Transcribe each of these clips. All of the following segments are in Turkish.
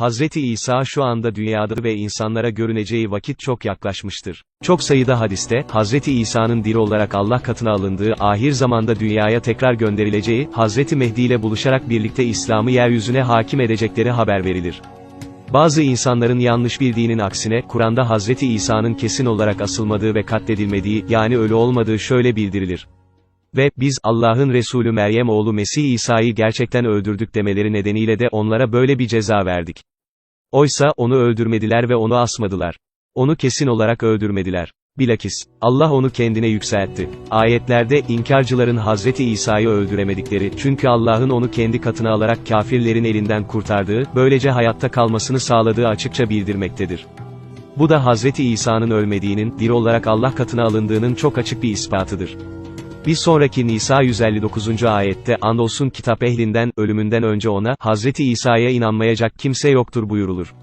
Hazreti İsa şu anda dünyada ve insanlara görüneceği vakit çok yaklaşmıştır. Çok sayıda hadiste, Hazreti İsa'nın diri olarak Allah katına alındığı, ahir zamanda dünyaya tekrar gönderileceği, Hazreti Mehdi ile buluşarak birlikte İslam'ı yeryüzüne hakim edecekleri haber verilir. Bazı insanların yanlış bildiğinin aksine, Kur'an'da Hazreti İsa'nın kesin olarak asılmadığı ve katledilmediği, yani ölü olmadığı şöyle bildirilir. Ve, biz, Allah'ın Resulü Meryem oğlu Mesih İsa'yı gerçekten öldürdük demeleri nedeniyle de onlara böyle bir ceza verdik. Oysa, onu öldürmediler ve onu asmadılar. Onu kesin olarak öldürmediler. Bilakis, Allah onu kendine yükseltti. Ayetlerde, inkarcıların Hazreti İsa'yı öldüremedikleri, çünkü Allah'ın onu kendi katına alarak kafirlerin elinden kurtardığı, böylece hayatta kalmasını sağladığı açıkça bildirmektedir. Bu da Hazreti İsa'nın ölmediğinin, diri olarak Allah katına alındığının çok açık bir ispatıdır. Bir sonraki Nisa 159. ayette, andolsun kitap ehlinden, ölümünden önce ona, Hazreti İsa'ya inanmayacak kimse yoktur buyurulur.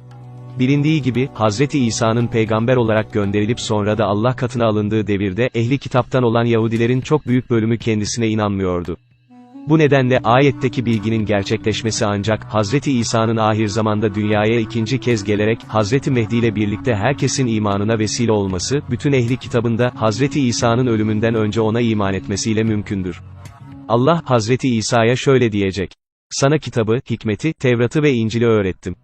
Bilindiği gibi, Hazreti İsa'nın peygamber olarak gönderilip sonra da Allah katına alındığı devirde, ehli kitaptan olan Yahudilerin çok büyük bölümü kendisine inanmıyordu. Bu nedenle ayetteki bilginin gerçekleşmesi ancak, Hazreti İsa'nın ahir zamanda dünyaya ikinci kez gelerek, Hazreti Mehdi ile birlikte herkesin imanına vesile olması, bütün ehli kitabında, Hazreti İsa'nın ölümünden önce ona iman etmesiyle mümkündür. Allah, Hazreti İsa'ya şöyle diyecek. Sana kitabı, hikmeti, Tevrat'ı ve İncil'i öğrettim.